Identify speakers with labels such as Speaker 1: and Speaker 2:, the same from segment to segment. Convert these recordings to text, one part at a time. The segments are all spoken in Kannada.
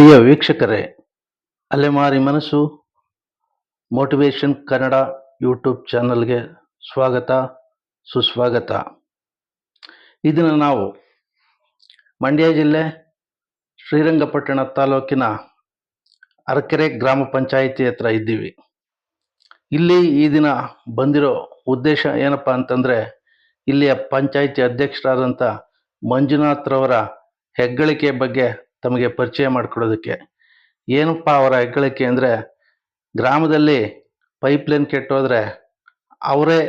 Speaker 1: ಪ್ರಿಯ ವೀಕ್ಷಕರೇ, ಅಲೆಮಾರಿ ಮನಸ್ಸು, ಮೋಟಿವೇಶನ್ ಕನ್ನಡ ಯೂಟ್ಯೂಬ್ ಚಾನಲ್ಗೆ ಸ್ವಾಗತ, ಸುಸ್ವಾಗತ. ಇದನ್ನು ನಾವು ಮಂಡ್ಯ ಜಿಲ್ಲೆ ಶ್ರೀರಂಗಪಟ್ಟಣ ತಾಲೂಕಿನ ಅರಕೆರೆ ಗ್ರಾಮ ಪಂಚಾಯಿತಿ ಹತ್ರ ಇದ್ದೀವಿ. ಇಲ್ಲಿ ಈ ದಿನ ಬಂದಿರೋ ಉದ್ದೇಶ ಏನಪ್ಪ ಅಂತಂದರೆ, ಇಲ್ಲಿಯ ಪಂಚಾಯಿತಿ ಅಧ್ಯಕ್ಷರಾದಂಥ ಮಂಜುನಾಥ್ರವರ ಹೆಗ್ಗಳಿಕೆ ಬಗ್ಗೆ ತಮಗೆ ಪರಿಚಯ ಮಾಡಿಕೊಡೋದಕ್ಕೆ ಏನಪ್ಪ ಅವರ ಹೆಗ್ಗಳಿಕೆ ಅಂದರೆ, ಗ್ರಾಮದಲ್ಲಿ ಪೈಪ್ಲೈನ್ ಕೆಟ್ಟೋದ್ರೆ ಅವರೇ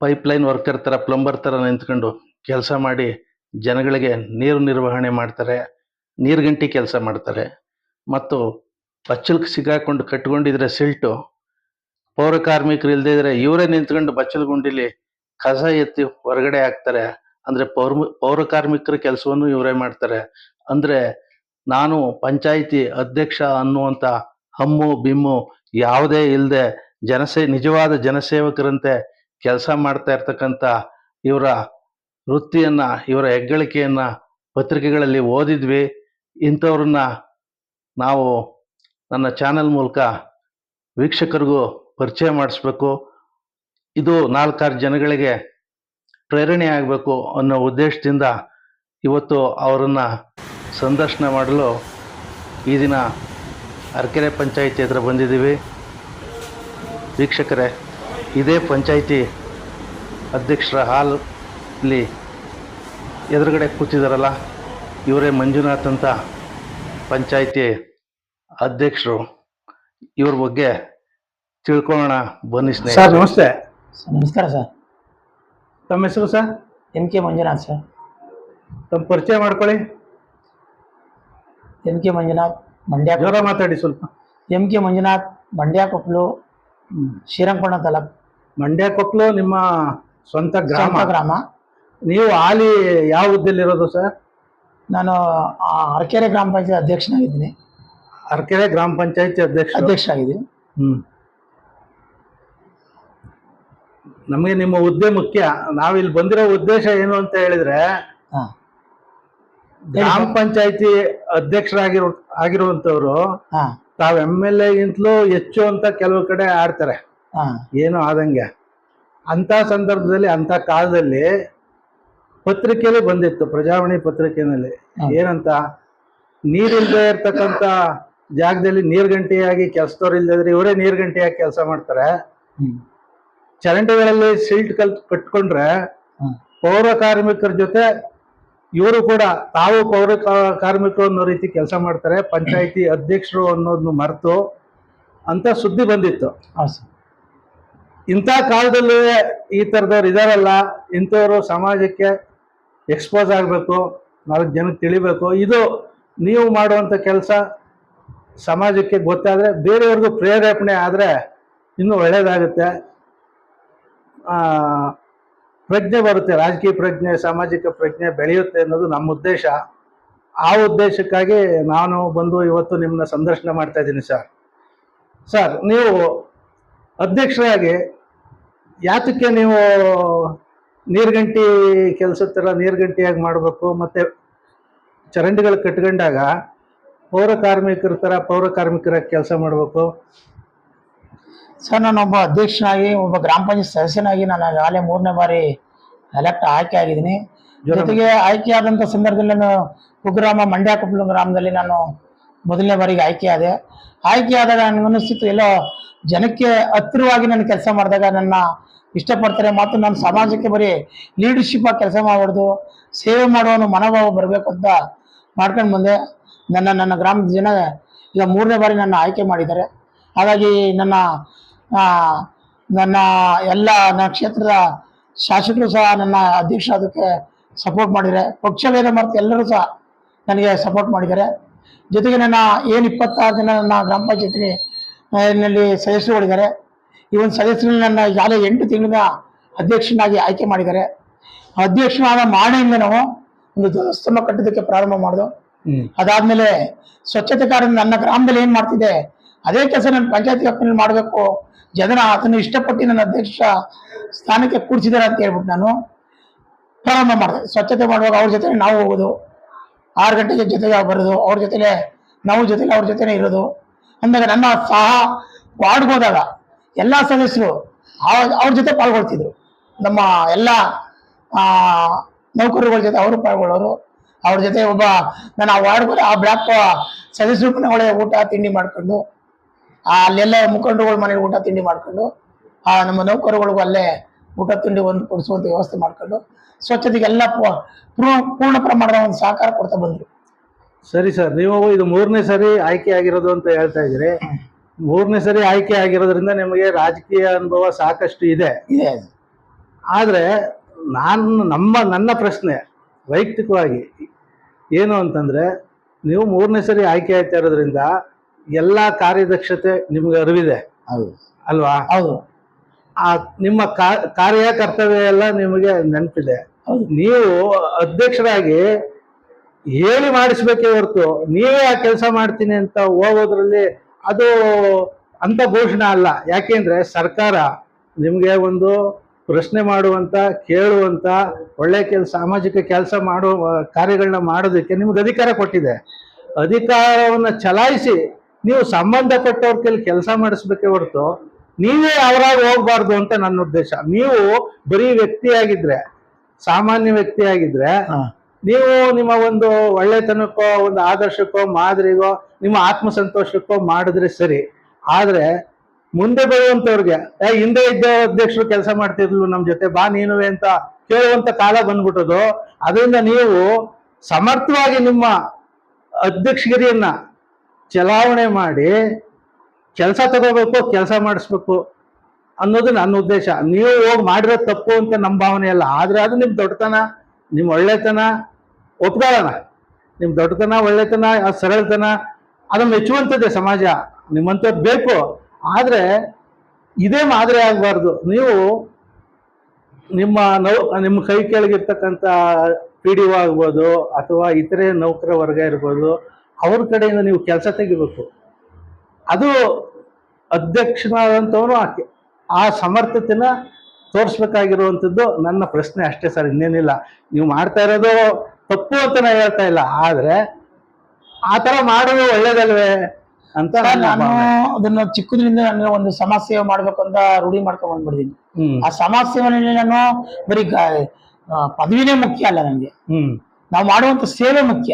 Speaker 1: ಪೈಪ್ಲೈನ್ ವರ್ಕರ್ ಥರ ಪ್ಲಂಬರ್ ಥರ ನಿಂತ್ಕೊಂಡು ಕೆಲಸ ಮಾಡಿ ಜನಗಳಿಗೆ ನೀರು ನಿರ್ವಹಣೆ ಮಾಡ್ತಾರೆ, ನೀರ್ಗಂಟಿ ಕೆಲಸ ಮಾಡ್ತಾರೆ. ಮತ್ತು ಬಚ್ಚಲ್ಗೆ ಸಿಗಾಕೊಂಡು ಕಟ್ಕೊಂಡಿದ್ರೆ ಸಿಲ್ಟು, ಪೌರ ಕಾರ್ಮಿಕರು ಇಲ್ಲದೇ ಇದ್ರೆ ಇವರೇ ನಿಂತ್ಕೊಂಡು ಬಚ್ಚಲ ಗುಂಡಿಲಿ ಕಸ ಎತ್ತಿ ಹೊರಗಡೆ ಹಾಕ್ತಾರೆ. ಅಂದರೆ ಪೌರ್ ಪೌರ ಕಾರ್ಮಿಕರ ಕೆಲಸವನ್ನು ಇವರೇ ಮಾಡ್ತಾರೆ. ಅಂದ್ರೆ ನಾನು ಪಂಚಾಯಿತಿ ಅಧ್ಯಕ್ಷ ಅನ್ನುವಂತ ಹಮ್ಮು ಬಿಮ್ಮು ಯಾವುದೇ ಇಲ್ಲದೆ ಜನಸೇ, ನಿಜವಾದ ಜನಸೇವಕರಂತೆ ಕೆಲಸ ಮಾಡ್ತಾ ಇರ್ತಕ್ಕಂಥ ಇವರ ವೃತ್ತಿಯನ್ನ, ಇವರ ಹೆಗ್ಗಳಿಕೆಯನ್ನು ಪತ್ರಿಕೆಗಳಲ್ಲಿ ಓದಿದ್ವಿ. ಇಂಥವ್ರನ್ನ ನಾವು ನನ್ನ ಚಾನೆಲ್ ಮೂಲಕ ವೀಕ್ಷಕರಿಗೂ ಪರಿಚಯ ಮಾಡಿಸ್ಬೇಕು. ಇದು ನಾಲ್ಕಾರು ಜನಗಳಿಗೆ ಪ್ರೇರಣೆ ಆಗಬೇಕು ಅನ್ನೋ ಉದ್ದೇಶದಿಂದ ಇವತ್ತು ಅವರನ್ನು ಸಂದರ್ಶನ ಮಾಡಲು ಈ ದಿನ ಅರಕೆರೆ ಪಂಚಾಯಿತಿ ಹತ್ರ ಬಂದಿದ್ದೀವಿ. ವೀಕ್ಷಕರೇ ಇದೇ ಪಂಚಾಯಿತಿ ಅಧ್ಯಕ್ಷರ ಹಾಲ್ ಇಲ್ಲಿ ಎದುರುಗಡೆ ಕೂತಿದ್ದಾರಲ್ಲ ಇವರೇ ಮಂಜುನಾಥ್ ಅಂತ ಪಂಚಾಯಿತಿ ಅಧ್ಯಕ್ಷರು. ಇವ್ರ ಬಗ್ಗೆ ತಿಳ್ಕೊಳ್ಳೋಣ ಬನ್ನಿ
Speaker 2: ಸರ್
Speaker 1: ಸ್ನೇಹಿತರೆ
Speaker 2: ನಮಸ್ತೆ.
Speaker 3: ಸರ್ ನಮಸ್ಕಾರ ಸರ್.
Speaker 2: ತಮ್ಮ ಹೆಸರು sir?
Speaker 3: N K Manjunath sir.
Speaker 2: ತಮ್ಮ ಪರಿಚಯ ಮಾಡ್ಕೊಳ್ಳಿ.
Speaker 3: ಎಂ ಕೆ ಮಂಜುನಾಥ್ ಮಂಡ್ಯ
Speaker 2: ಮಾತಾಡಿ ಸ್ವಲ್ಪ.
Speaker 3: M K Manjunath Mandya Koppalu Srirangapatna taluk.
Speaker 2: Mandya Koppalu ನಿಮ್ಮ ಸ್ವಂತ ಗ್ರಾಮ
Speaker 3: ಸ್ವಂತ ಗ್ರಾಮ.
Speaker 2: ನೀವು ಹಾಲಿ ಯಾವ ಹುದ್ದೆಲಿರೋದು ಸರ್?
Speaker 3: ನಾನು ಆ, ಅರಕೆರೆ ಗ್ರಾಮ ಪಂಚಾಯತ್ ಅಧ್ಯಕ್ಷನಾಗಿದ್ದೀನಿ.
Speaker 2: ಅರಕೆರೆ ಗ್ರಾಮ ಪಂಚಾಯತ್ ಅಧ್ಯಕ್ಷ
Speaker 3: ಅಧ್ಯಕ್ಷರಾಗಿದ್ದೀನಿ.
Speaker 2: ಹ್ಮ್. ನಮಗೆ ನಿಮ್ಮ ಹುದ್ದೆ ಮುಖ್ಯ. ನಾವಿಲ್ಲಿ ಬಂದಿರೋ ಉದ್ದೇಶ ಏನು ಅಂತ ಹೇಳಿದ್ರೆ
Speaker 3: ಹಾಂ.
Speaker 2: ಗ್ರಾಮ ಪಂಚಾಯತಿ ಅಧ್ಯಕ್ಷರಾಗಿರೋ ಆಗಿರುವಂತವ್ರು ತಾವ್ ಎಂ ಎಲ್ ಎಗಿಂತಲೂ ಹೆಚ್ಚು ಅಂತ ಕೆಲವು ಕಡೆ ಆಡ್ತಾರೆ. ಏನು ಆದಂಗೆ. ಅಂತ ಸಂದರ್ಭದಲ್ಲಿ ಅಂತ ಕಾಲದಲ್ಲಿ ಪತ್ರಿಕೆಯಲ್ಲಿ ಬಂದಿತ್ತು ಪ್ರಜಾವಾಣಿ ಪತ್ರಿಕೆನಲ್ಲಿ. ಏನಂತ? ನೀರಿಲ್ಲದೆ ಇರ್ತಕ್ಕಂಥ ಜಾಗದಲ್ಲಿ ನೀರ್ಗಂಟಿಯಾಗಿ ಕೆಲಸದವ್ರು ಇಲ್ಲದ್ರೆ ಇವರೇ ನೀರ್ಗಂಟಿಯಾಗಿ ಕೆಲಸ ಮಾಡ್ತಾರೆ. ಚರಂಡಿಗಳಲ್ಲಿ ಸಿಲ್ಟ್ ಕಲ್ ಕಟ್ಕೊಂಡ್ರೆ ಪೌರ ಕಾರ್ಮಿಕರ ಜೊತೆ ಇವರು ಕೂಡ ತಾವು ಪೌರ ಕಾರ್ಮಿಕರು ಅನ್ನೋ ರೀತಿ ಕೆಲಸ ಮಾಡ್ತಾರೆ. ಪಂಚಾಯಿತಿ ಅಧ್ಯಕ್ಷರು ಅನ್ನೋದನ್ನು ಮರೆತು ಅಂತ ಸುದ್ದಿ ಬಂದಿತ್ತು. ಇಂಥ ಕಾಲದಲ್ಲಿ ಈ ಥರದವ್ರು ಇದಾರಲ್ಲ ಇಂಥವ್ರು ಸಮಾಜಕ್ಕೆ ಎಕ್ಸ್ಪೋಸ್ ಆಗಬೇಕು ನಾಲ್ಕು ಜನಕ್ಕೆ ತಿಳಿಬೇಕು. ಇದು ನೀವು ಮಾಡುವಂಥ ಕೆಲಸ ಸಮಾಜಕ್ಕೆ ಗೊತ್ತಾದರೆ ಬೇರೆಯವ್ರಿಗೂ ಪ್ರೇರೇಪಣೆ ಆದರೆ ಇನ್ನೂ ಒಳ್ಳೆಯದಾಗುತ್ತೆ ಆ, ಪ್ರಜ್ಞೆ ಬರುತ್ತೆ, ರಾಜಕೀಯ ಪ್ರಜ್ಞೆ, ಸಾಮಾಜಿಕ ಪ್ರಜ್ಞೆ ಬೆಳೆಯುತ್ತೆ ಅನ್ನೋದು ನಮ್ಮ ಉದ್ದೇಶ. ಆ ಉದ್ದೇಶಕ್ಕಾಗಿ ನಾನು ಬಂದು ಇವತ್ತು ನಿಮ್ಮನ್ನ ಸಂದರ್ಶನ ಮಾಡ್ತಾ ಇದ್ದೀನಿ ಸರ್. ಸರ್, ನೀವು ಅಧ್ಯಕ್ಷರಾಗಿ ಯಾತಕ್ಕೆ ನೀವು ನೀರ್ಗಂಟಿ ಥರ ನೀರ್ಗಂಟಿಯಾಗಿ ಮಾಡಬೇಕು, ಮತ್ತು ಚರಂಡಿಗಳು ಕಟ್ಕೊಂಡಾಗ ಪೌರ ಕಾರ್ಮಿಕರ ಥರ ಪೌರ ಕಾರ್ಮಿಕರಾಗಿ ಕೆಲಸ ಮಾಡಬೇಕು?
Speaker 3: ಸರ್ ನಾನೊಬ್ಬ ಅಧ್ಯಕ್ಷನಾಗಿ ಒಬ್ಬ ಗ್ರಾಮ ಪಂಚಾಯತ್ ಸದಸ್ಯನಾಗಿ ನಾನು ಆಗಲೇ ಮೂರನೇ ಬಾರಿ ಎಲೆಕ್ಟ್ ಆಯ್ಕೆ ಆಗಿದ್ದೀನಿ. ಜೊತೆಗೆ ಆಯ್ಕೆ ಆದಂಥ ಸಂದರ್ಭದಲ್ಲಿ ನಾನು ಕುಗ್ರಾಮ ಮಂಡ್ಯ ಕೊಪ್ಪಳು ಗ್ರಾಮದಲ್ಲಿ ನಾನು ಮೊದಲನೇ ಬಾರಿಗೆ ಆಯ್ಕೆ ಆದೆ. ಆಯ್ಕೆ ಆದಾಗ ನನಗೆ ಅನಿಸ್ತಿತ್ತು ಎಲ್ಲೋ ಜನಕ್ಕೆ ಹತ್ತಿರವಾಗಿ ನಾನು ಕೆಲಸ ಮಾಡಿದಾಗ ನನ್ನ ಇಷ್ಟಪಡ್ತಾರೆ. ಮತ್ತು ನಾನು ಸಮಾಜಕ್ಕೆ ಬರೀ ಲೀಡರ್ಶಿಪ್ ಆಗಿ ಕೆಲಸ ಮಾಡಬಾರ್ದು ಸೇವೆ ಮಾಡುವ ಮನೋಭಾವ ಬರಬೇಕು ಅಂತ ಮಾಡ್ಕೊಂಡು ಬಂದೆ. ನನ್ನ ನನ್ನ ಗ್ರಾಮದ ಜನ ಈಗ ಮೂರನೇ ಬಾರಿ ನನ್ನ ಆಯ್ಕೆ ಮಾಡಿದ್ದಾರೆ. ಹಾಗಾಗಿ ನನ್ನ ನನ್ನ ಎಲ್ಲ ನನ್ನ ಕ್ಷೇತ್ರದ ಶಾಸಕರು ಸಹ ನನ್ನ ಅಧ್ಯಕ್ಷ ಅದಕ್ಕೆ ಸಪೋರ್ಟ್ ಮಾಡಿದ್ದಾರೆ. ಪಕ್ಷಭೇದ ಮರೆತು ಎಲ್ಲರೂ ಸಹ ನನಗೆ ಸಪೋರ್ಟ್ ಮಾಡಿದ್ದಾರೆ. ಜೊತೆಗೆ ನನ್ನ ಏನು ಇಪ್ಪತ್ತಾರು ಜನ ನನ್ನ ಗ್ರಾಮ ಪಂಚಾಯತಿನಲ್ಲಿ ಸದಸ್ಯರುಗಳಿದ್ದಾರೆ. ಈ ಒಂದು ಸದಸ್ಯರಲ್ಲಿ ನನ್ನ ಈಗಾಗಲೇ ಎಂಟು ತಿಂಗಳಿಂದ ಅಧ್ಯಕ್ಷನಾಗಿ ಆಯ್ಕೆ ಮಾಡಿದ್ದಾರೆ. ಅಧ್ಯಕ್ಷನಾದ ಮಾಣೆಯಿಂದ ನಾವು ಒಂದು ದೇವಸ್ಥಾನ ಕಟ್ಟೋದಕ್ಕೆ ಪ್ರಾರಂಭ ಮಾಡಿದ್ರು
Speaker 2: ಹ್ಞೂ
Speaker 3: ಅದಾದ್ಮೇಲೆ ಸ್ವಚ್ಛತೆ ಕಾರ್ಯ ನನ್ನ ಗ್ರಾಮದಲ್ಲಿ ಏನು ಮಾಡ್ತಿದೆ ಅದೇ ಕೆಲಸ ನನ್ನ ಪಂಚಾಯತ್ ವ್ಯಾಪ್ತಿಯಲ್ಲಿ ಮಾಡಬೇಕು. ಜನ ಅದನ್ನು ಇಷ್ಟಪಟ್ಟು ನನ್ನ ಅಧ್ಯಕ್ಷ ಸ್ಥಾನಕ್ಕೆ ಕೂಡಿಸಿದ್ದಾರೆ ಅಂತ ಹೇಳ್ಬಿಟ್ಟು ನಾನು ಪ್ರಾರಂಭ ಮಾಡಿದೆ. ಸ್ವಚ್ಛತೆ ಮಾಡುವಾಗ ಅವ್ರ ಜೊತೆ ನಾವು ಹೋಗೋದು. ಆರು ಗಂಟೆಗೆ ಜೊತೆಗೆ ಬರೋದು. ಅವ್ರ ಜೊತೆಲೆ ನಾವು ಜೊತೆಲಿ ಅವ್ರ ಜೊತೆನೇ ಇರೋದು. ಅಂದಾಗ ನನ್ನ ಸಹ ವಾರ್ಡ್ಗೆ ಹೋದಾಗ ಎಲ್ಲ ಸದಸ್ಯರು ಅವ್ರ ಜೊತೆ ಪಾಲ್ಗೊಳ್ತಿದ್ರು. ನಮ್ಮ ಎಲ್ಲ ನೌಕರರುಗಳ ಜೊತೆ ಅವರು ಪಾಲ್ಗೊಳ್ಳೋರು. ಅವ್ರ ಜೊತೆ ಒಬ್ಬ ನಾನು ಆ ವಾರ್ಡ್ಗೋದ ಆ ಬ್ಲಾಕ್ ಸದಸ್ಯರು ಮನೆಗಳೇ ಊಟ, ತಿಂಡಿ ಮಾಡ್ಕೊಂಡು ಅಲ್ಲೆಲ್ಲ ಮುಖಂಡರುಗಳು ಮನೇಲಿ ಊಟ ತಿಂಡಿ ಮಾಡ್ಕೊಂಡು ಆ ನಮ್ಮ ನೌಕರುಗಳಿಗೂ ಅಲ್ಲೇ ಊಟ ತಿಂಡಿ ಒಂದು ಕೊಡಿಸುವಂತ ವ್ಯವಸ್ಥೆ ಮಾಡ್ಕೊಂಡು ಸ್ವಚ್ಛತೆಗೆಲ್ಲ ಪೂರ್ಣ ಪ್ರಮಾಣದ ಒಂದು ಸಹಕಾರ ಕೊಡ್ತಾ ಬಂದ್ರು.
Speaker 2: ಸರಿ ಸರ್ ನೀವು ಇದು ಮೂರನೇ ಸರಿ ಆಯ್ಕೆ ಆಗಿರೋದು ಅಂತ ಹೇಳ್ತಾ ಇದ್ದೀರಿ. ಮೂರನೇ ಸರಿ ಆಯ್ಕೆ ಆಗಿರೋದ್ರಿಂದ ನಿಮಗೆ ರಾಜಕೀಯ ಅನುಭವ ಸಾಕಷ್ಟು ಇದೆ.
Speaker 3: ಆದ್ರೆ
Speaker 2: ಆದರೆ ನಾನು ನಮ್ಮ ನನ್ನ ಪ್ರಶ್ನೆ ವೈಯಕ್ತಿಕವಾಗಿ ಏನು ಅಂತಂದ್ರೆ ನೀವು ಮೂರನೇ ಸರಿ ಆಯ್ಕೆ ಆಯ್ತಾ ಇರೋದ್ರಿಂದ ಎಲ್ಲ ಕಾರ್ಯದಕ್ಷತೆ ನಿಮ್ಗೆ ಅರಿವಿದೆ.
Speaker 3: ಹೌದು.
Speaker 2: ಅಲ್ವಾ?
Speaker 3: ಹೌದು.
Speaker 2: ಆ ನಿಮ್ಮ ಕಾರ್ಯ ಕರ್ತವ್ಯ ಎಲ್ಲ ನಿಮಗೆ ನೆನಪಿದೆ. ನೀವು ಅಧ್ಯಕ್ಷರಾಗಿ ಹೇಳಿ ಮಾಡಿಸ್ಬೇಕೇ ಹೊರತು ನೀವೇ ಆ ಕೆಲಸ ಮಾಡ್ತೀನಿ ಅಂತ ಹೋಗೋದ್ರಲ್ಲಿ ಅದು ಅಂತ ಘೋಷಣೆ ಅಲ್ಲ. ಯಾಕೆಂದ್ರೆ ಸರ್ಕಾರ ನಿಮಗೆ ಒಂದು ಪ್ರಶ್ನೆ ಮಾಡುವಂತ ಕೇಳುವಂತ ಒಳ್ಳೆ ಕೆಲಸ ಸಾಮಾಜಿಕ ಕೆಲಸ ಮಾಡುವ ಕಾರ್ಯಗಳನ್ನ ಮಾಡೋದಕ್ಕೆ ನಿಮ್ಗೆ ಅಧಿಕಾರ ಕೊಟ್ಟಿದೆ. ಅಧಿಕಾರವನ್ನ ಚಲಾಯಿಸಿ ನೀವು ಸಂಬಂಧಪಟ್ಟವ್ರ ಕೈಲಿ ಕೆಲಸ ಮಾಡಿಸ್ಬೇಕೆ ಹೊರತು ನೀವೇ ಅವರಾಗ ಹೋಗ್ಬಾರ್ದು ಅಂತ ನನ್ನ ಉದ್ದೇಶ. ನೀವು ಬರೀ ವ್ಯಕ್ತಿಯಾಗಿದ್ರೆ ಸಾಮಾನ್ಯ ವ್ಯಕ್ತಿಯಾಗಿದ್ರೆ. ನೀವು ನಿಮ್ಮ ಒಂದು ಒಳ್ಳೆತನಕ್ಕೋ ಒಂದು ಆದರ್ಶಕ್ಕೋ ಮಾದರಿಗೋ ನಿಮ್ಮ ಆತ್ಮಸಂತೋಷಕ್ಕೋ ಮಾಡಿದ್ರೆ ಸರಿ. ಆದ್ರೆ ಮುಂದೆ ಬರುವಂತವ್ರಿಗೆ ಏ ಹಿಂದೆ ಇದ್ದ ಅಧ್ಯಕ್ಷರು ಕೆಲಸ ಮಾಡ್ತಿರ್ಲು ನಮ್ ಜೊತೆ ಬಾ ನೀನುವೆ ಅಂತ ಕೇಳುವಂತ ಕಾಲ ಬಂದ್ಬಿಟ್ಟದು ಅದರಿಂದ ನೀವು ಸಮರ್ಥವಾಗಿ ನಿಮ್ಮ ಅಧ್ಯಕ್ಷಗಿರಿಯನ್ನ ಚಲಾವಣೆ ಮಾಡಿ ಕೆಲಸ ತಗೋಬೇಕು, ಕೆಲಸ ಮಾಡಿಸ್ಬೇಕು ಅನ್ನೋದು ನನ್ನ ಉದ್ದೇಶ. ನೀವು ಹೋಗಿ ಮಾಡಿರೋ ತಪ್ಪು ಅಂತ ನಮ್ಮ ಭಾವನೆ ಅಲ್ಲ. ಆದರೆ ಅದು ನಿಮ್ಮ ದೊಡ್ಡತನ ನಿಮ್ಮ ಒಳ್ಳೆತನ, ಒಪ್ಕೊಳ್ಳೋಣ. ನಿಮ್ಮ ದೊಡ್ಡತನ, ಒಳ್ಳೆತನ ಸರಳತನ, ಅದು ಮೆಚ್ಚುವಂಥದ್ದೆ ಸಮಾಜ. ನಿಮ್ಮಂಥದ್ದು ಬೇಕು. ಆದರೆ ಇದೇ ಮಾದರಿ ಆಗಬಾರ್ದು. ನೀವು ನಿಮ್ಮ ನೌ, ನಿಮ್ಮ ಕೈ ಕೆಳಗಿರ್ತಕ್ಕಂಥ ಪಿ ಡಿ ಒ ಆಗ್ಬೋದು, ಅಥವಾ ಇತರೆ ನೌಕರ ವರ್ಗ ಇರ್ಬೋದು ಅವ್ರ ಕಡೆಯಿಂದ ನೀವು ಕೆಲಸ ತೆಗಿಬೇಕು. ಅದು ಅಧ್ಯಕ್ಷನಾದಂಥವನು ಆಕೆ. ಆ ಸಮರ್ಥತೆನ ತೋರಿಸ್ಬೇಕಾಗಿರುವಂಥದ್ದು ನನ್ನ ಪ್ರಶ್ನೆ ಅಷ್ಟೇ ಸರ್ ಇನ್ನೇನಿಲ್ಲ. ನೀವು ಮಾಡ್ತಾ ಇರೋದು ತಪ್ಪು ಅಂತ ನಾನು ಹೇಳ್ತಾ ಇಲ್ಲ ಆದರೆ ಆ ಥರ ಮಾಡೋದು ಒಳ್ಳೇದಲ್ವೇ ಅಂತ
Speaker 3: ನಾನು ಅದನ್ನು ಚಿಕ್ಕದ್ರಿಂದ ನನಗೆ ಒಂದು ಸಮಾಜ ಸೇವೆ ಮಾಡ್ಬೇಕು ಅಂತ ರೂಢಿ ಮಾಡ್ಕೊಂಡ್ ಬಂದ್ಬಿಡ್ತೀನಿ ಆ ಸಮಾಜ ಸೇವೆನಲ್ಲಿ ನಾನು ಬರೀ ಪದವಿನೇ ಮುಖ್ಯ ಅಲ್ಲ ನನಗೆ. ನಾವು ಮಾಡುವಂತ ಸೇವೆ ಮುಖ್ಯ.